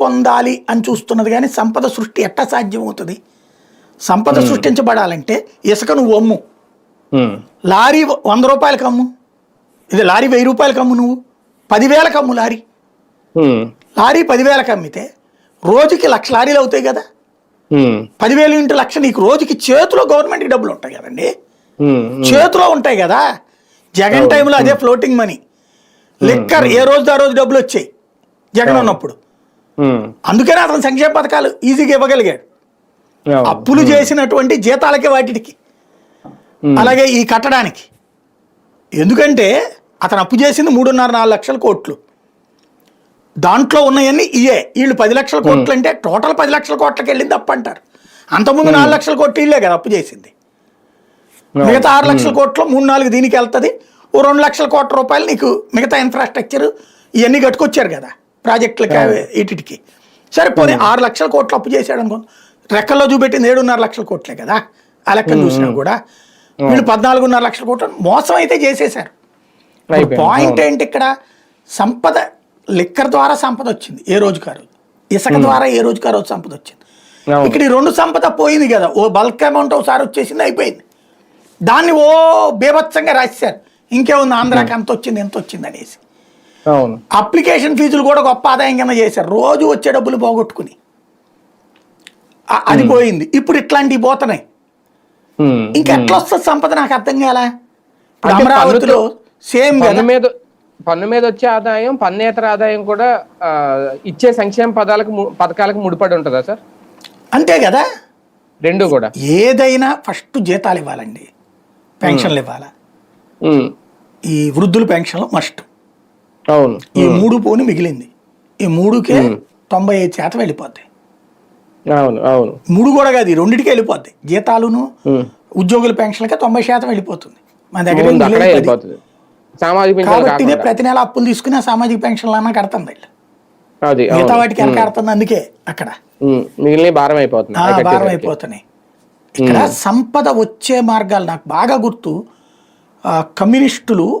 పొందాలి అని చూస్తున్నది కానీ సంపద సృష్టి ఎట్టా సాధ్యం అవుతుంది సంపద సృష్టించబడాలంటే ఇసుక నువ్వు అమ్ము ఉమ్, లారీ వంద రూపాయలకి అమ్ము ఇది లారీ వెయ్యి రూపాయలకి అమ్ము నువ్వు. పదివేలకు అమ్ము లారీ. లారీ పదివేలకు అమ్మితే రోజుకి లక్ష లారీలు అవుతాయి కదా. పదివేలు ఇంటూ లక్ష నీకు రోజుకి చేతిలో గవర్నమెంట్కి డబ్బులు ఉంటాయి కదండి. చేతిలో ఉంటాయి కదా. జగన్ టైంలో అదే ఫ్లోటింగ్ మనీ లిక్కర్ ఏ రోజు ఆ రోజు డబ్బులు వచ్చాయి. జగన్ ఉన్నప్పుడు. అందుకనే అతను సంక్షేమ పథకాలు ఈజీగా ఇవ్వగలిగాడు. అప్పులు చేసినటువంటి జీతాలకి వాటికి. అలాగే ఈ కట్టడానికి. ఎందుకంటే అతను అప్పు చేసింది మూడున్నర నాలుగు లక్షల కోట్లు. దాంట్లో ఉన్నవన్నీ ఇయే. వీళ్ళు పది లక్షల కోట్లు అంటే టోటల్ పది లక్షల కోట్లకి వెళ్ళింది అప్పు అంటారు. అంతకుముందు నాలుగు లక్షల కోట్లు వీళ్ళే కదా అప్పు చేసింది. మిగతా ఆరు లక్షల కోట్లు మూడు నాలుగు దీనికి వెళ్తుంది. ఓ రెండు లక్షల కోట్ల రూపాయలు నీకు మిగతా ఇన్ఫ్రాస్ట్రక్చర్ ఇవన్నీ కట్టుకొచ్చారు కదా. ప్రాజెక్టులకి వీటికి. సరే పోనీ ఆరు లక్షల కోట్లు అప్పు చేశాడు అనుకో రెక్కల్లో చూపెట్టింది ఏడున్నర లక్షల కోట్లే కదా ఆ లెక్కను చూసినా కూడా. వీళ్ళు పద్నాలుగున్నర లక్షల కోట్లు మోసం అయితే చేసేశారు. పాయింట్ ఏంటి ఇక్కడ? సంపద లిక్కర్ ద్వారా సంపద వచ్చింది ఏ రోజు ఇసుక ద్వారా ఏ రోజు సంపద వచ్చింది. ఇక్కడ ఈ రెండు సంపద పోయింది కదా ఓ బల్క్ అమౌంట్ ఒకసారి వచ్చేసింది అయిపోయింది. దాన్ని ఓ బీభత్సంగా రాశారు ఇంకేముంది? ఆంధ్రాకి ఎంత వచ్చింది ఎంత వచ్చింది అనేసి. అప్లికేషన్ ఫీజులు కూడా గొప్ప ఆదాయం కింద చేశారు. రోజు వచ్చే డబ్బులు పోగొట్టుకుని. అది పోయింది. ఇప్పుడు ఇట్లాంటివి పోతున్నాయి. ఇంకా ఎట్లా వస్తుంది సంపద నాకు అర్థం కాలా? అమరావతిలో సేమ్ మీద పన్ను మీద వచ్చే ఆదాయం పన్నేతర ఆదాయం కూడా ఇచ్చే సంక్షేమ పదాలకు పథకాలకు ముడిపడి ఉంటుందా సార్? అంతే కదా. రెండు కూడా. ఏదైనా ఫస్ట్ జీతాలు ఇవ్వాలండి. పెన్షన్లు ఇవ్వాలా. ఈ వృద్ధుల పెన్షన్లు మస్ట్. అవును. ఈ మూడు పోని మిగిలింది. ఈ మూడుకే తొంభై ఐదు శాతం వెళ్ళిపోతాయి. అవును అవును. మూడు కూడా కాదు ఈ రెండింటికి వెళ్ళిపోతాయి. జీతాలును. ఉద్యోగుల పెన్షన్లకే తొంభై శాతం వెళ్ళిపోతుంది. మన దగ్గర కాబట్టి. ప్రతి నెల అప్పులు తీసుకుని సామాజిక పెన్షన్లు అన్నా కడుతుంది అది మిగతా. వాటికి ఎలా కడుతుంది అందుకే అక్కడ. భారం అయిపోతుంది భారం. అయిపోతున్నాయి. ఇక్కడ సంపద వచ్చే మార్గాలు నాకు బాగా గుర్తు. కమ్యూనిస్టులు